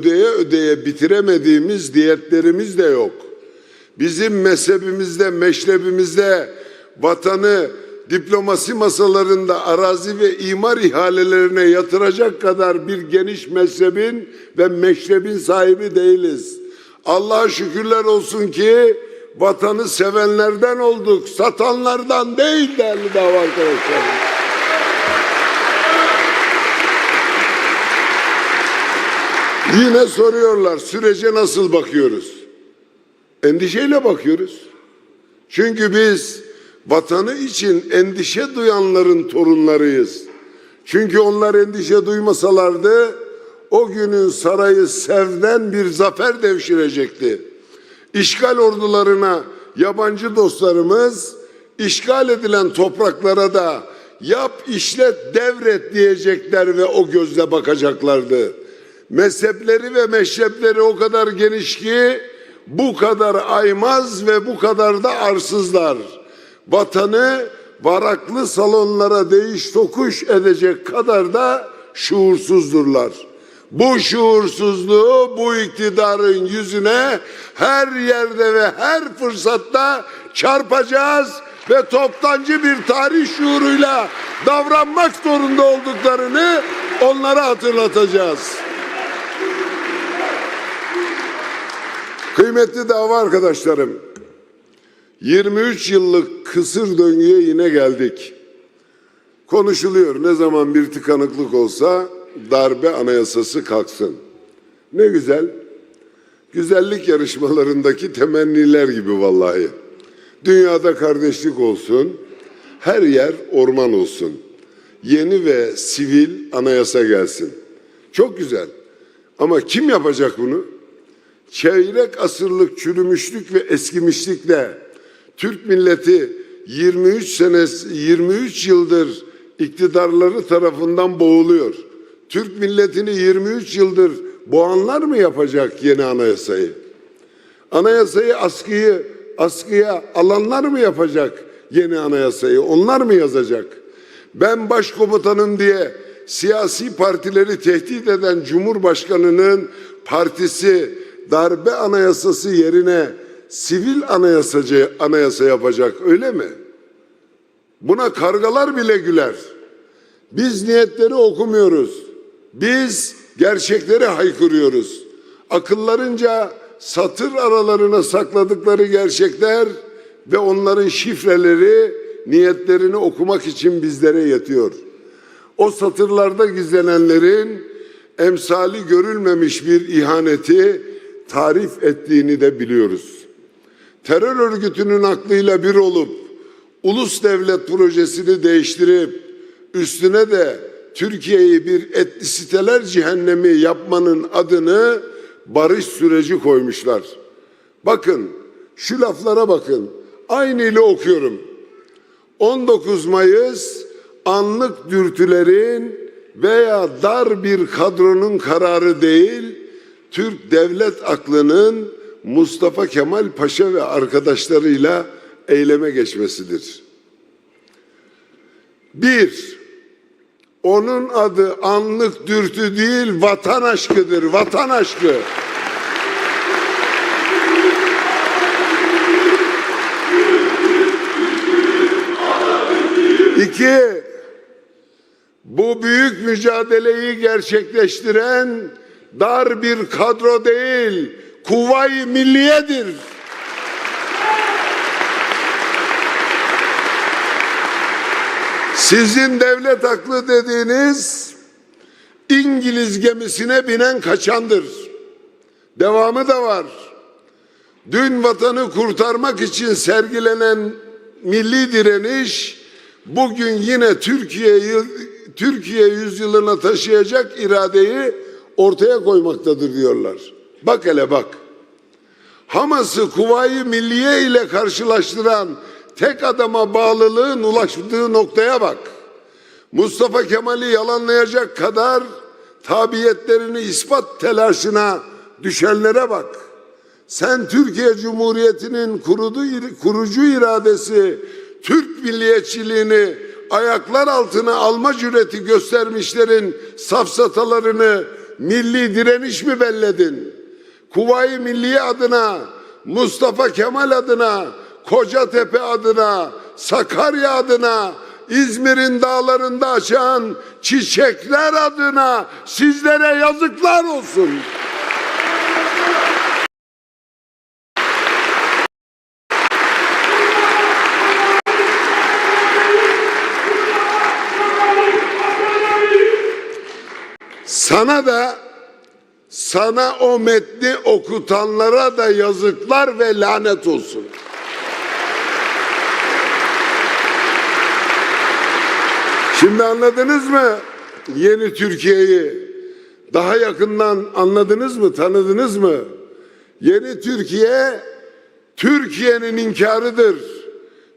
ödeye ödeye bitiremediğimiz diyetlerimiz de yok. Bizim mezhebimizde, meşrebimizde vatanı diplomasi masalarında arazi ve imar ihalelerine yatıracak kadar bir geniş mezhebin ve meşrebin sahibi değiliz. Allah'a şükürler olsun ki vatanı sevenlerden olduk, satanlardan değil değerli dava arkadaşlarım. Yine soruyorlar sürece nasıl bakıyoruz? Endişeyle bakıyoruz. Çünkü biz vatanı için endişe duyanların torunlarıyız. Çünkü onlar endişe duymasalardı o günün sarayı sevden bir zafer devşirecekti. İşgal ordularına yabancı dostlarımız işgal edilen topraklara da yap işlet devret diyecekler ve o gözle bakacaklardı. Mezhepleri ve meşrepleri o kadar geniş ki bu kadar aymaz ve bu kadar da arsızlar. Vatanı varaklı salonlara değiş tokuş edecek kadar da şuursuzdurlar. Bu şuursuzluğu bu iktidarın yüzüne her yerde ve her fırsatta çarpacağız ve toptancı bir tarih şuuruyla davranmak zorunda olduklarını onlara hatırlatacağız. Kıymetli dava arkadaşlarım, 23 yıllık kısır döngüye yine geldik. Konuşuluyor ne zaman bir tıkanıklık olsa darbe anayasası kalksın. Ne güzel. Güzellik yarışmalarındaki temenniler gibi vallahi. Dünyada kardeşlik olsun, her yer orman olsun. Yeni ve sivil anayasa gelsin. Çok güzel. Ama kim yapacak bunu? Çeyrek asırlık çürümüşlük ve eskimişlikle Türk milleti 23 sene 23 yıldır iktidarları tarafından boğuluyor. Türk milletini 23 yıldır boğanlar mı yapacak yeni anayasayı? Anayasayı askıyı askıya alanlar mı yapacak yeni anayasayı? Onlar mı yazacak? Ben başkomutanım diye siyasi partileri tehdit eden Cumhurbaşkanı'nın partisi darbe anayasası yerine sivil anayasacı anayasa yapacak öyle mi? Buna kargalar bile güler. Biz niyetleri okumuyoruz. Biz gerçekleri haykırıyoruz. Akıllarınca satır aralarına sakladıkları gerçekler ve onların şifreleri niyetlerini okumak için bizlere yetiyor. O satırlarda gizlenenlerin emsali görülmemiş bir ihaneti tarif ettiğini de biliyoruz. Terör örgütünün aklıyla bir olup ulus devlet projesini değiştirip üstüne de Türkiye'yi bir etnisiteler cehennemi yapmanın adını barış süreci koymuşlar. Bakın şu laflara bakın. Aynı ile okuyorum. 19 Mayıs anlık dürtülerin veya dar bir kadronun kararı değil, Türk devlet aklının Mustafa Kemal Paşa ve arkadaşlarıyla eyleme geçmesidir. Bir, onun adı anlık dürtü değil, vatan aşkıdır, vatan aşkı. İki, bu büyük mücadeleyi gerçekleştiren dar bir kadro değil, kuvay milliyedir. Sizin devlet aklı dediğiniz İngiliz gemisine binen kaçandır. Devamı da var. Dün vatanı kurtarmak için sergilenen milli direniş bugün yine Türkiye'yi Türkiye yüzyılına taşıyacak iradeyi ortaya koymaktadır diyorlar. Bak hele bak. Hamas'ı Kuvayi Milliye ile karşılaştıran tek adama bağlılığın ulaştığı noktaya bak. Mustafa Kemal'i yalanlayacak kadar tabiyetlerini ispat telaşına düşenlere bak. Sen Türkiye Cumhuriyeti'nin kurucu iradesi, Türk milliyetçiliğini ayaklar altına alma cüreti göstermişlerin safsatalarını milli direniş mi belledin? Kuvayi Milliye adına, Mustafa Kemal adına, Kocatepe adına, Sakarya adına, İzmir'in dağlarında açan çiçekler adına sizlere yazıklar olsun. Sana da sana o metni okutanlara da yazıklar ve lanet olsun. Şimdi anladınız mı yeni Türkiye'yi? Daha yakından anladınız mı, tanıdınız mı? Yeni Türkiye Türkiye'nin inkarıdır.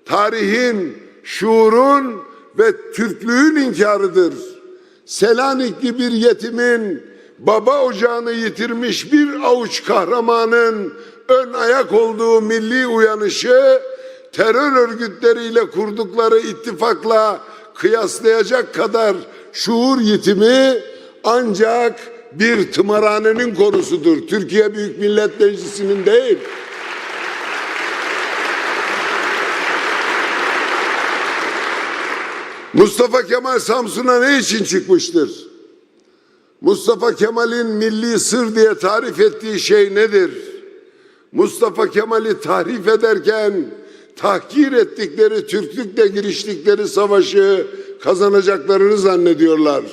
Tarihin, şuurun ve Türklüğün inkarıdır. Selanikli bir yetimin baba ocağını yitirmiş bir avuç kahramanın ön ayak olduğu milli uyanışı terör örgütleriyle kurdukları ittifakla kıyaslayacak kadar şuur yitimi ancak bir tımarhanenin konusudur. Türkiye Büyük Millet Meclisi'nin değil. Mustafa Kemal Samsun'a ne için çıkmıştır? Mustafa Kemal'in milli sır diye tarif ettiği şey nedir? Mustafa Kemal'i tahrif ederken tahkir ettikleri Türklükle giriştikleri savaşı kazanacaklarını zannediyorlar.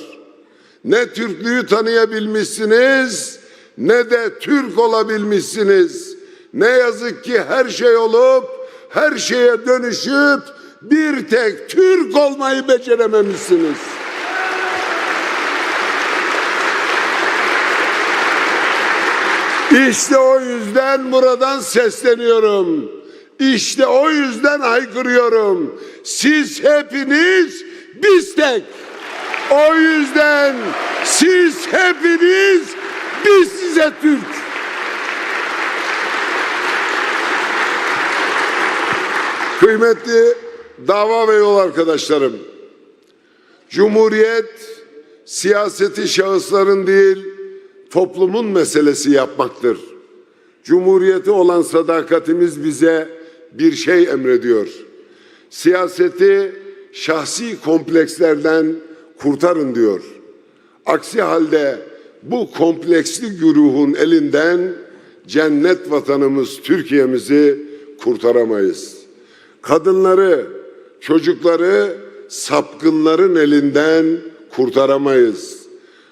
Ne Türklüğü tanıyabilmişsiniz ne de Türk olabilmişsiniz. Ne yazık ki her şey olup her şeye dönüşüp bir tek Türk olmayı becerememişsiniz. İşte o yüzden buradan sesleniyorum. İşte o yüzden haykırıyorum. Siz hepiniz biz tek. O yüzden siz hepiniz biz size Türk. Kıymetli dava ve yol arkadaşlarım. Cumhuriyet siyaseti şahısların değil toplumun meselesi yapmaktır. Cumhuriyeti olan sadakatimiz bize bir şey emrediyor. Siyaseti şahsi komplekslerden kurtarın diyor. Aksi halde bu kompleksli güruhun elinden cennet vatanımız Türkiye'mizi kurtaramayız. Kadınları, çocukları sapkınların elinden kurtaramayız.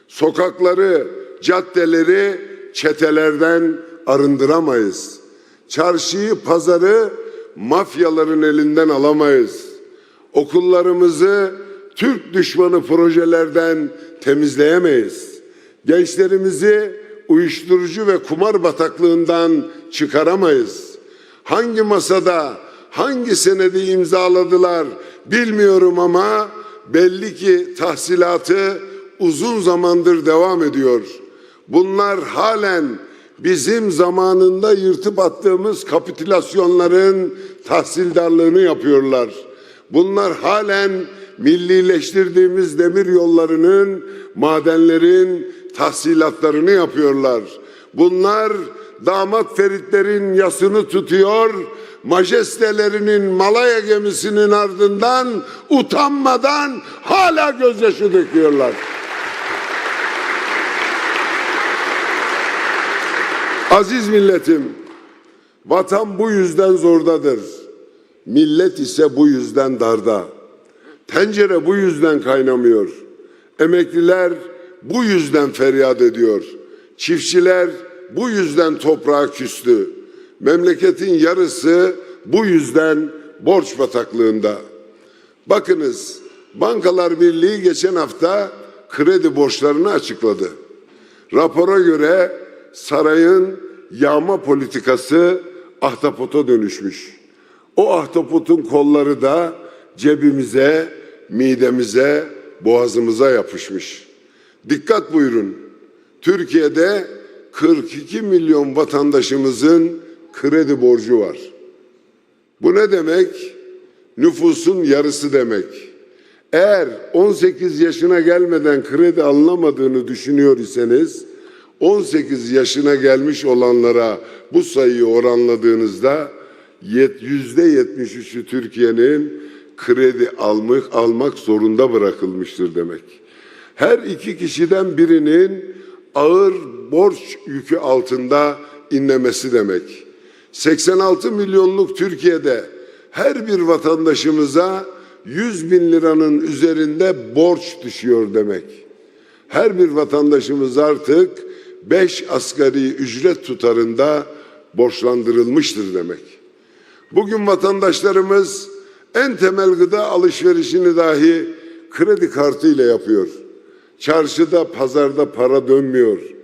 Sokakları, caddeleri çetelerden arındıramayız. Çarşıyı, pazarı mafyaların elinden alamayız. Okullarımızı Türk düşmanı projelerden temizleyemeyiz. Gençlerimizi uyuşturucu ve kumar bataklığından çıkaramayız. Hangi masada, hangi senedi imzaladılar bilmiyorum ama belli ki tahsilatı uzun zamandır devam ediyor. Bunlar halen bizim zamanında yırtıp attığımız kapitülasyonların tahsildarlığını yapıyorlar. Bunlar halen millileştirdiğimiz demir yollarının, madenlerin tahsilatlarını yapıyorlar. Bunlar damat feritlerin yasını tutuyor, majestelerinin Malaya gemisinin ardından utanmadan hala gözyaşı döküyorlar. Aziz milletim, vatan bu yüzden zordadır. Millet ise bu yüzden darda. Tencere bu yüzden kaynamıyor. Emekliler bu yüzden feryat ediyor. Çiftçiler bu yüzden toprağa küstü. Memleketin yarısı bu yüzden borç bataklığında. Bakınız, Bankalar Birliği geçen hafta kredi borçlarını açıkladı. Rapora göre sarayın yağma politikası ahtapota dönüşmüş. O ahtapotun kolları da cebimize, midemize, boğazımıza yapışmış. Dikkat buyurun. Türkiye'de 42 milyon vatandaşımızın kredi borcu var. Bu ne demek? Nüfusun yarısı demek. Eğer 18 yaşına gelmeden kredi alınamadığını düşünüyor iseniz 18 yaşına gelmiş olanlara bu sayıyı oranladığınızda yet- yüzde 73'ü Türkiye'nin kredi almak, almak zorunda bırakılmıştır demek. Her iki kişiden birinin ağır borç yükü altında inlemesi demek. 86 milyonluk Türkiye'de her bir vatandaşımıza 100 bin liranın üzerinde borç düşüyor demek. Her bir vatandaşımız artık 5 asgari ücret tutarında borçlandırılmıştır demek. Bugün vatandaşlarımız en temel gıda alışverişini dahi kredi kartıyla yapıyor. Çarşıda, pazarda para dönmüyor.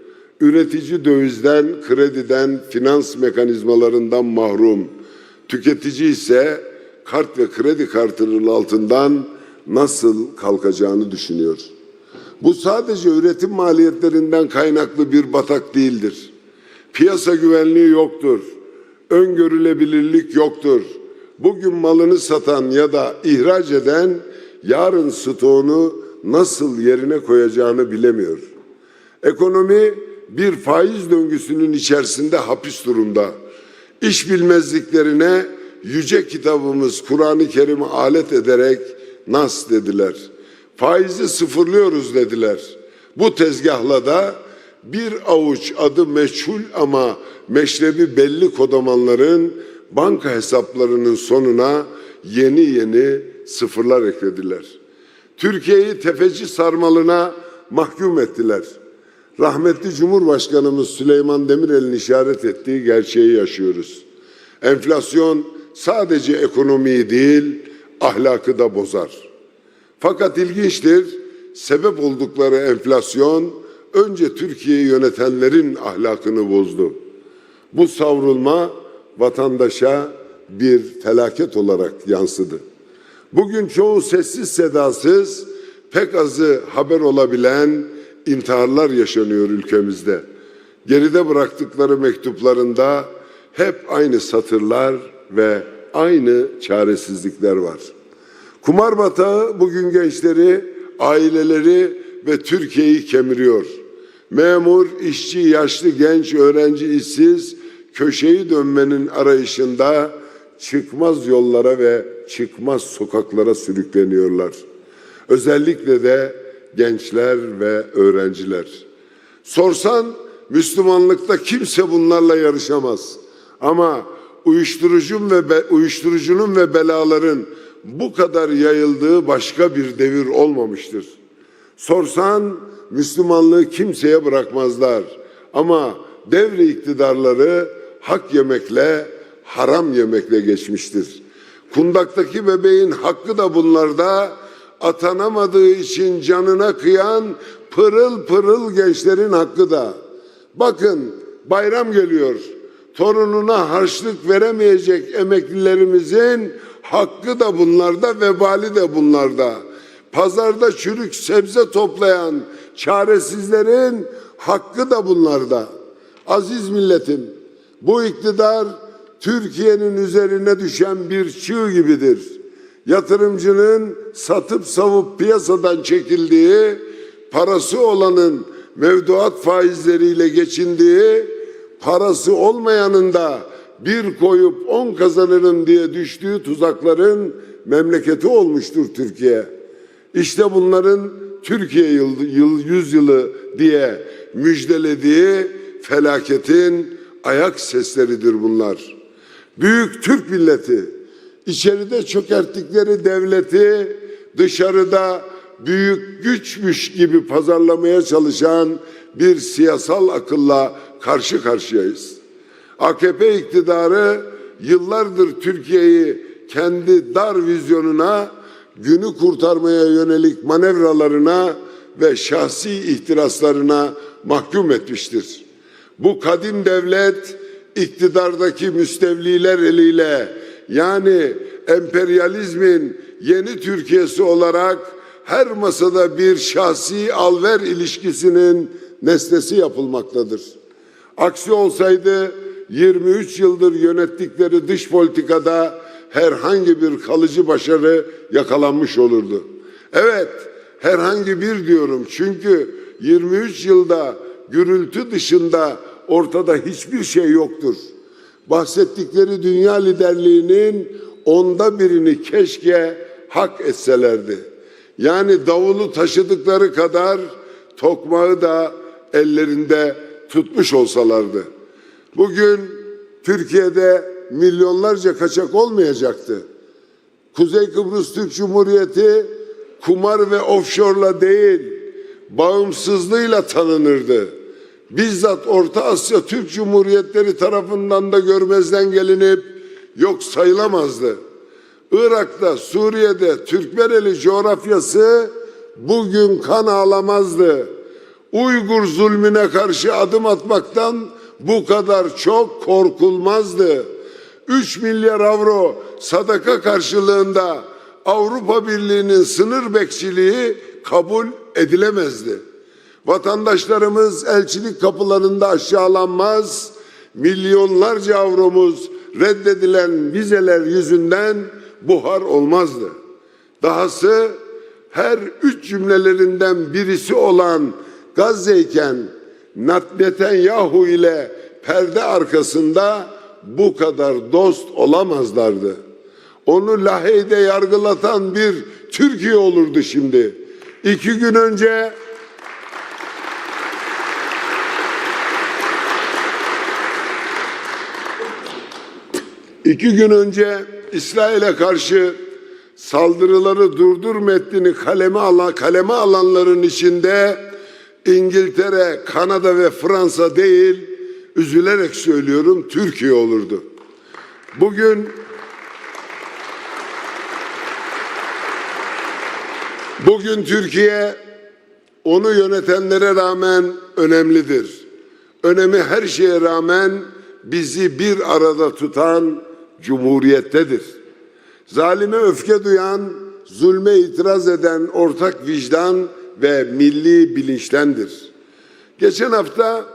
Üretici dövizden, krediden, finans mekanizmalarından mahrum. Tüketici ise kart ve kredi kartının altından nasıl kalkacağını düşünüyor. Bu sadece üretim maliyetlerinden kaynaklı bir batak değildir. Piyasa güvenliği yoktur. Öngörülebilirlik yoktur. Bugün malını satan ya da ihraç eden yarın stoğunu nasıl yerine koyacağını bilemiyor. Ekonomi bir faiz döngüsünün içerisinde hapis durumda. İş bilmezliklerine yüce kitabımız Kur'an-ı Kerim'i alet ederek nas dediler. Faizi sıfırlıyoruz dediler. Bu tezgahla da bir avuç adı meçhul ama meşrebi belli kodamanların banka hesaplarının sonuna yeni yeni sıfırlar eklediler. Türkiye'yi tefeci sarmalına mahkum ettiler. Rahmetli Cumhurbaşkanımız Süleyman Demirel'in işaret ettiği gerçeği yaşıyoruz. Enflasyon sadece ekonomiyi değil, ahlakı da bozar. Fakat ilginçtir, sebep oldukları enflasyon önce Türkiye'yi yönetenlerin ahlakını bozdu. Bu savrulma vatandaşa bir felaket olarak yansıdı. Bugün çoğu sessiz sedasız, pek azı haber olabilen intiharlar yaşanıyor ülkemizde. Geride bıraktıkları mektuplarında hep aynı satırlar ve aynı çaresizlikler var. Kumar batağı bugün gençleri, aileleri ve Türkiye'yi kemiriyor. Memur, işçi, yaşlı, genç, öğrenci, işsiz köşeyi dönmenin arayışında çıkmaz yollara ve çıkmaz sokaklara sürükleniyorlar. Özellikle de gençler ve öğrenciler. Sorsan Müslümanlıkta kimse bunlarla yarışamaz. Ama uyuşturucun ve be, uyuşturucunun ve belaların bu kadar yayıldığı başka bir devir olmamıştır. Sorsan Müslümanlığı kimseye bırakmazlar. Ama devre iktidarları hak yemekle, haram yemekle geçmiştir. Kundaktaki bebeğin hakkı da bunlarda atanamadığı için canına kıyan pırıl pırıl gençlerin hakkı da. Bakın bayram geliyor. Torununa harçlık veremeyecek emeklilerimizin hakkı da bunlarda, vebali de bunlarda. Pazarda çürük sebze toplayan çaresizlerin hakkı da bunlarda. Aziz milletim, bu iktidar Türkiye'nin üzerine düşen bir çığ gibidir. Yatırımcının satıp savup piyasadan çekildiği, parası olanın mevduat faizleriyle geçindiği, parası olmayanın da bir koyup on kazanırım diye düştüğü tuzakların memleketi olmuştur Türkiye. İşte bunların Türkiye yıl, yıl yüzyılı diye müjdelediği felaketin ayak sesleridir bunlar. Büyük Türk milleti içeride çökerttikleri devleti dışarıda büyük güçmüş gibi pazarlamaya çalışan bir siyasal akılla karşı karşıyayız. AKP iktidarı yıllardır Türkiye'yi kendi dar vizyonuna, günü kurtarmaya yönelik manevralarına ve şahsi ihtiraslarına mahkum etmiştir. Bu kadim devlet iktidardaki müstevliler eliyle yani emperyalizmin yeni Türkiye'si olarak her masada bir şahsi alver ilişkisinin nesnesi yapılmaktadır. Aksi olsaydı 23 yıldır yönettikleri dış politikada herhangi bir kalıcı başarı yakalanmış olurdu. Evet, herhangi bir diyorum çünkü 23 yılda gürültü dışında ortada hiçbir şey yoktur. Bahsettikleri dünya liderliğinin onda birini keşke hak etselerdi. Yani davulu taşıdıkları kadar tokmağı da ellerinde tutmuş olsalardı. Bugün Türkiye'de milyonlarca kaçak olmayacaktı. Kuzey Kıbrıs Türk Cumhuriyeti kumar ve offshore'la değil, bağımsızlığıyla tanınırdı. Bizzat Orta Asya Türk Cumhuriyetleri tarafından da görmezden gelinip yok sayılamazdı. Irak'ta, Suriye'de Türkmeneli coğrafyası bugün kan ağlamazdı. Uygur zulmüne karşı adım atmaktan bu kadar çok korkulmazdı. 3 milyar avro sadaka karşılığında Avrupa Birliği'nin sınır bekçiliği kabul edilemezdi. Vatandaşlarımız elçilik kapılarında aşağılanmaz, milyonlarca avromuz reddedilen vizeler yüzünden buhar olmazdı. Dahası her üç cümlelerinden birisi olan Gazze'yken Netanyahu ile perde arkasında bu kadar dost olamazlardı. Onu Lahey'de yargılatan bir Türkiye olurdu şimdi. İki gün önce iki gün önce İsrail'e karşı saldırıları durdur metnini kaleme alan kaleme alanların içinde İngiltere, Kanada ve Fransa değil, üzülerek söylüyorum Türkiye olurdu. Bugün Bugün Türkiye onu yönetenlere rağmen önemlidir. Önemi her şeye rağmen bizi bir arada tutan cumhuriyettedir. Zalime öfke duyan, zulme itiraz eden ortak vicdan ve milli bilinçlendir. Geçen hafta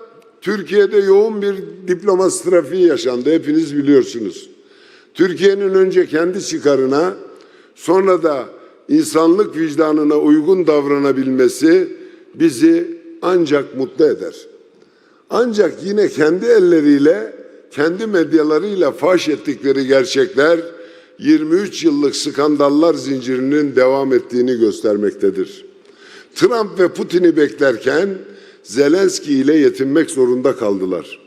Türkiye'de yoğun bir diplomasi trafiği yaşandı. Hepiniz biliyorsunuz. Türkiye'nin önce kendi çıkarına sonra da insanlık vicdanına uygun davranabilmesi bizi ancak mutlu eder. Ancak yine kendi elleriyle, kendi medyalarıyla faş ettikleri gerçekler 23 yıllık skandallar zincirinin devam ettiğini göstermektedir. Trump ve Putin'i beklerken Zelenski ile yetinmek zorunda kaldılar.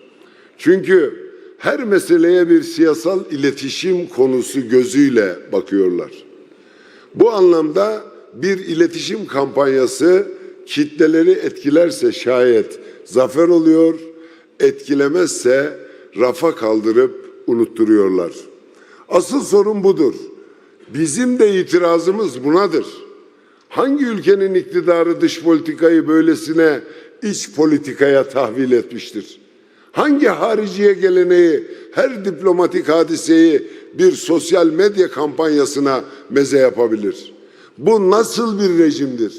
Çünkü her meseleye bir siyasal iletişim konusu gözüyle bakıyorlar. Bu anlamda bir iletişim kampanyası kitleleri etkilerse şayet zafer oluyor, etkilemezse rafa kaldırıp unutturuyorlar. Asıl sorun budur. Bizim de itirazımız bunadır. Hangi ülkenin iktidarı dış politikayı böylesine iç politikaya tahvil etmiştir? Hangi hariciye geleneği her diplomatik hadiseyi bir sosyal medya kampanyasına meze yapabilir? Bu nasıl bir rejimdir?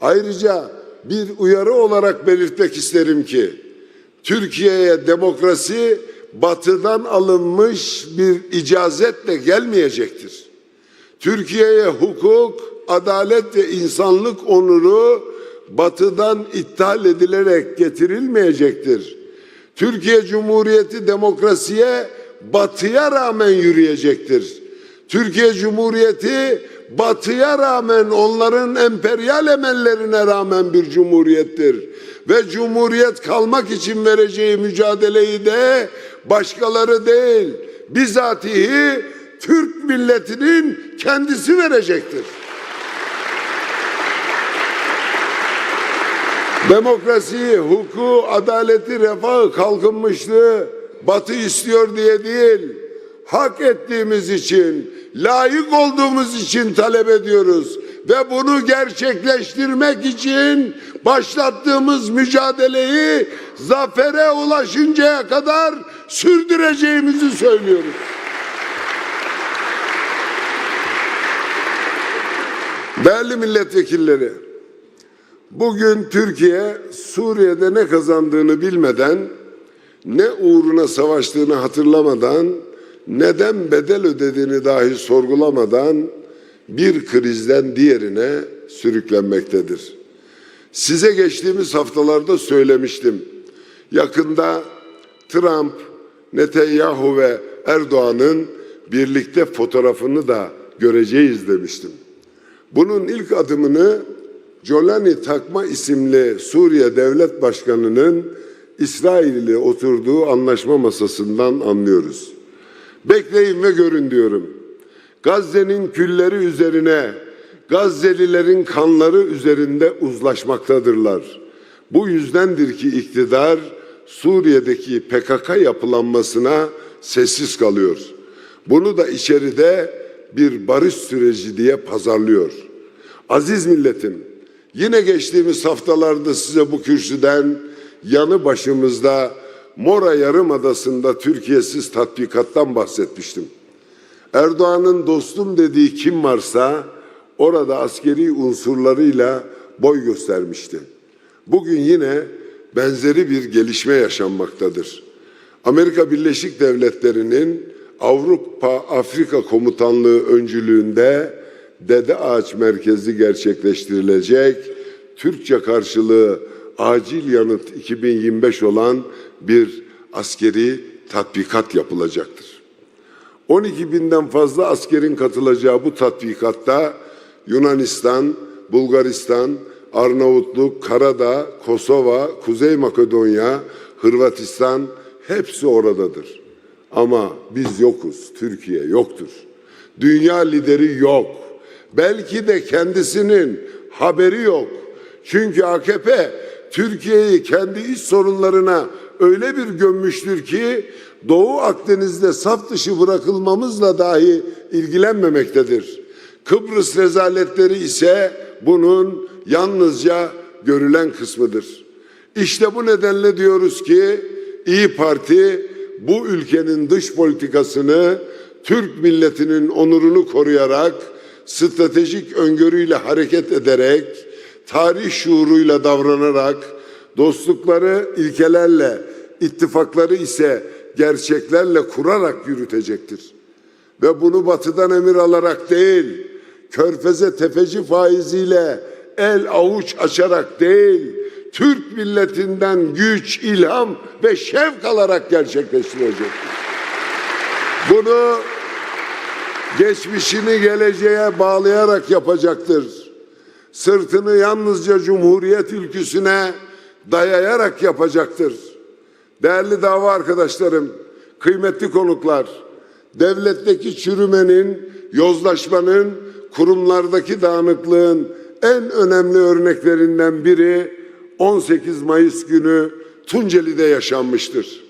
Ayrıca bir uyarı olarak belirtmek isterim ki Türkiye'ye demokrasi batıdan alınmış bir icazetle gelmeyecektir. Türkiye'ye hukuk, adalet ve insanlık onuru batıdan ithal edilerek getirilmeyecektir. Türkiye Cumhuriyeti demokrasiye batıya rağmen yürüyecektir. Türkiye Cumhuriyeti batıya rağmen onların emperyal emellerine rağmen bir cumhuriyettir. Ve cumhuriyet kalmak için vereceği mücadeleyi de başkaları değil bizatihi Türk milletinin kendisi verecektir. Demokrasiyi, hukuku, adaleti, refahı, kalkınmışlığı Batı istiyor diye değil, hak ettiğimiz için, layık olduğumuz için talep ediyoruz. Ve bunu gerçekleştirmek için başlattığımız mücadeleyi zafere ulaşıncaya kadar sürdüreceğimizi söylüyoruz. Değerli milletvekilleri, bugün Türkiye Suriye'de ne kazandığını bilmeden, ne uğruna savaştığını hatırlamadan, neden bedel ödediğini dahi sorgulamadan bir krizden diğerine sürüklenmektedir. Size geçtiğimiz haftalarda söylemiştim. Yakında Trump, Netanyahu ve Erdoğan'ın birlikte fotoğrafını da göreceğiz demiştim. Bunun ilk adımını Jolani Takma isimli Suriye Devlet Başkanı'nın İsrail ile oturduğu anlaşma masasından anlıyoruz. Bekleyin ve görün diyorum. Gazze'nin külleri üzerine, Gazze'lilerin kanları üzerinde uzlaşmaktadırlar. Bu yüzdendir ki iktidar Suriye'deki PKK yapılanmasına sessiz kalıyor. Bunu da içeride bir barış süreci diye pazarlıyor. Aziz milletim, yine geçtiğimiz haftalarda size bu kürsüden yanı başımızda Mora Yarımadası'nda Türkiye'siz tatbikattan bahsetmiştim. Erdoğan'ın dostum dediği kim varsa orada askeri unsurlarıyla boy göstermişti. Bugün yine benzeri bir gelişme yaşanmaktadır. Amerika Birleşik Devletleri'nin Avrupa Afrika Komutanlığı öncülüğünde Dede Ağaç Merkezi gerçekleştirilecek Türkçe karşılığı acil yanıt 2025 olan bir askeri tatbikat yapılacaktır. 12 binden fazla askerin katılacağı bu tatbikatta Yunanistan, Bulgaristan, Arnavutluk, Karadağ, Kosova, Kuzey Makedonya, Hırvatistan hepsi oradadır. Ama biz yokuz, Türkiye yoktur. Dünya lideri yok. Belki de kendisinin haberi yok. Çünkü AKP Türkiye'yi kendi iç sorunlarına öyle bir gömmüştür ki Doğu Akdeniz'de saf dışı bırakılmamızla dahi ilgilenmemektedir. Kıbrıs rezaletleri ise bunun yalnızca görülen kısmıdır. İşte bu nedenle diyoruz ki İyi Parti bu ülkenin dış politikasını Türk milletinin onurunu koruyarak stratejik öngörüyle hareket ederek tarih şuuruyla davranarak dostlukları ilkelerle ittifakları ise gerçeklerle kurarak yürütecektir. Ve bunu batıdan emir alarak değil, körfeze tefeci faiziyle el avuç açarak değil, Türk milletinden güç, ilham ve şevk alarak gerçekleştirecektir. Bunu geçmişini geleceğe bağlayarak yapacaktır. Sırtını yalnızca Cumhuriyet ülküsüne dayayarak yapacaktır. Değerli dava arkadaşlarım, kıymetli konuklar, devletteki çürümenin, yozlaşmanın, kurumlardaki dağınıklığın en önemli örneklerinden biri 18 Mayıs günü Tunceli'de yaşanmıştır.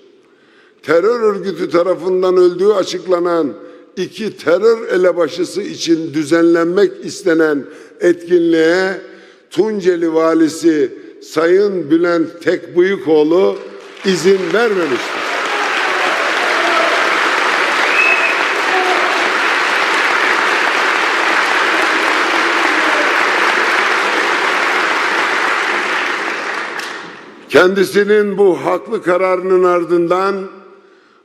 Terör örgütü tarafından öldüğü açıklanan iki terör elebaşısı için düzenlenmek istenen etkinliğe Tunceli valisi Sayın Bülent Tekbıyıkoğlu izin vermemiştir. Kendisinin bu haklı kararının ardından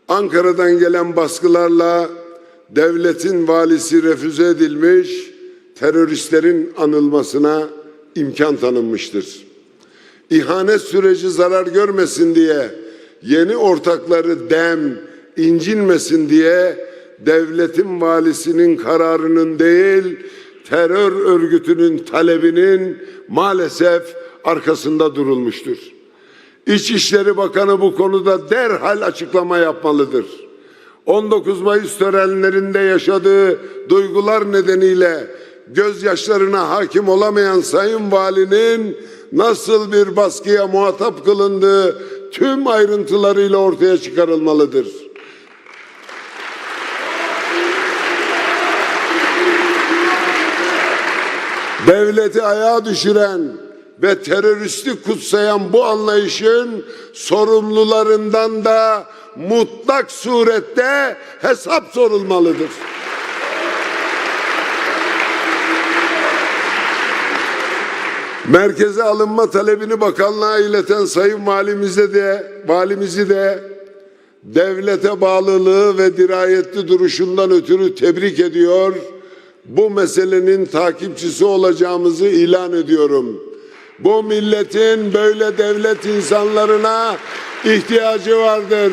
Ankara'dan gelen baskılarla devletin valisi refüze edilmiş, teröristlerin anılmasına imkan tanınmıştır. İhanet süreci zarar görmesin diye, yeni ortakları dem, incinmesin diye devletin valisinin kararının değil, terör örgütünün talebinin maalesef arkasında durulmuştur. İçişleri Bakanı bu konuda derhal açıklama yapmalıdır. 19 Mayıs törenlerinde yaşadığı duygular nedeniyle gözyaşlarına hakim olamayan Sayın Valinin nasıl bir baskıya muhatap kılındığı tüm ayrıntılarıyla ortaya çıkarılmalıdır. Devleti ayağa düşüren ve teröristi kutsayan bu anlayışın sorumlularından da mutlak surette hesap sorulmalıdır. Merkeze alınma talebini bakanlığa ileten Sayın Valimize de, valimizi de devlete bağlılığı ve dirayetli duruşundan ötürü tebrik ediyor. bu meselenin takipçisi olacağımızı ilan ediyorum. Bu milletin böyle devlet insanlarına ihtiyacı vardır.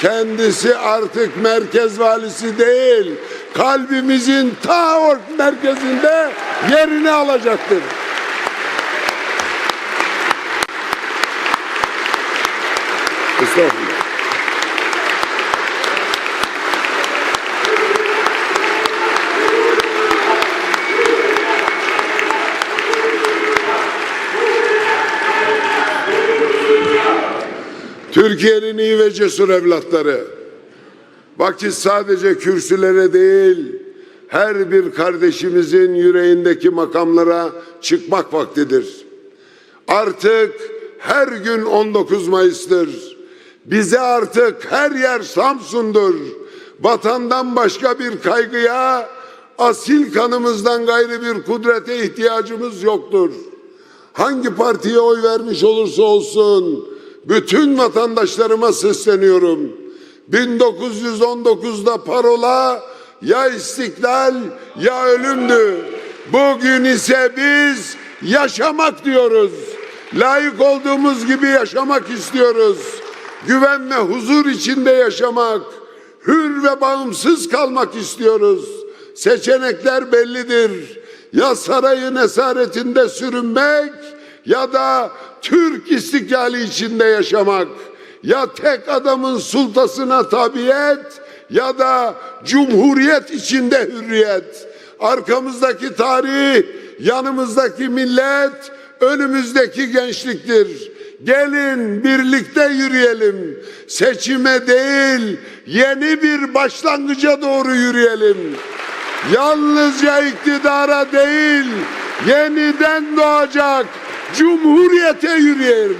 Kendisi artık merkez valisi değil, kalbimizin ta merkezinde yerini alacaktır. Türkiye'nin iyi ve cesur evlatları. Vakit sadece kürsülere değil, her bir kardeşimizin yüreğindeki makamlara çıkmak vaktidir. Artık her gün 19 Mayıs'tır. Bize artık her yer Samsun'dur. Vatandan başka bir kaygıya, asil kanımızdan gayrı bir kudrete ihtiyacımız yoktur. Hangi partiye oy vermiş olursa olsun bütün vatandaşlarıma sesleniyorum. 1919'da parola ya istiklal ya ölümdü. Bugün ise biz yaşamak diyoruz. Layık olduğumuz gibi yaşamak istiyoruz. Güven ve huzur içinde yaşamak, hür ve bağımsız kalmak istiyoruz. Seçenekler bellidir. Ya sarayın esaretinde sürünmek ya da Türk istiklali içinde yaşamak. Ya tek adamın sultasına tabiyet ya da cumhuriyet içinde hürriyet. Arkamızdaki tarih, yanımızdaki millet, önümüzdeki gençliktir. Gelin birlikte yürüyelim. Seçime değil, yeni bir başlangıca doğru yürüyelim. Yalnızca iktidara değil, yeniden doğacak cumhuriyete yürüyelim.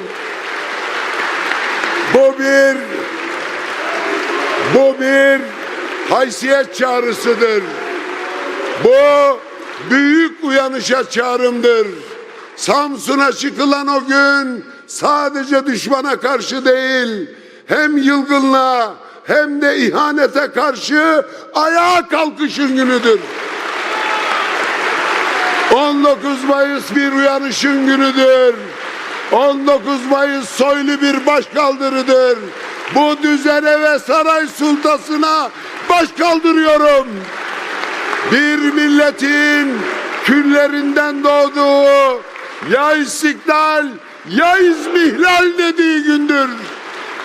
Bu bir bu bir haysiyet çağrısıdır. Bu büyük uyanışa çağrımdır. Samsun'a çıkılan o gün sadece düşmana karşı değil, hem yılgınlığa hem de ihanete karşı ayağa kalkışın günüdür. 19 Mayıs bir uyanışın günüdür. 19 Mayıs soylu bir başkaldırıdır. Bu düzene ve saray sultasına baş kaldırıyorum. Bir milletin küllerinden doğduğu ya istiklal ya izmihlal dediği gündür.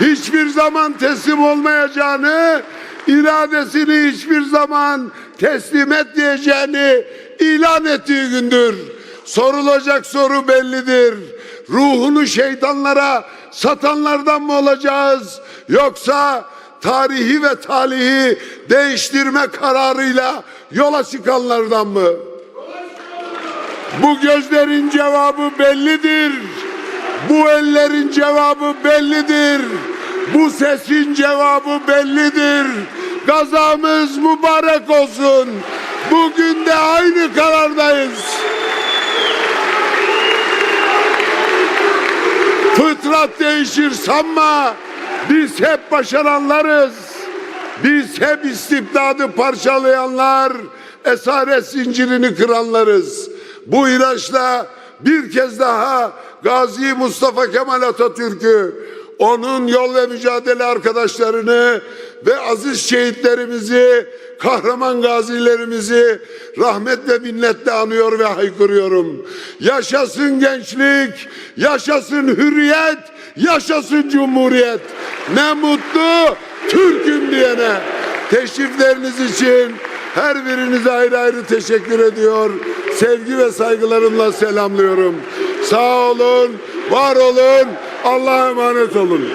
Hiçbir zaman teslim olmayacağını, iradesini hiçbir zaman teslim etmeyeceğini ilan ettiği gündür. Sorulacak soru bellidir. Ruhunu şeytanlara satanlardan mı olacağız? Yoksa tarihi ve talihi değiştirme kararıyla yola çıkanlardan mı? Bu gözlerin cevabı bellidir. Bu ellerin cevabı bellidir. Bu sesin cevabı bellidir. Gazamız mübarek olsun. Bugün de aynı karardayız. Fıtrat değişir sanma. Biz hep başaranlarız. Biz hep istibdadı parçalayanlar, esaret zincirini kıranlarız. Bu ilaçla bir kez daha Gazi Mustafa Kemal Atatürk'ü, onun yol ve mücadele arkadaşlarını ve aziz şehitlerimizi, kahraman gazilerimizi rahmet ve minnetle anıyor ve haykırıyorum. Yaşasın gençlik, yaşasın hürriyet, yaşasın cumhuriyet. Ne mutlu Türk'üm diyene. Teşrifleriniz için her birinize ayrı ayrı teşekkür ediyor. Sevgi ve saygılarımla selamlıyorum. Sağ olun, var olun, Allah'a emanet olun.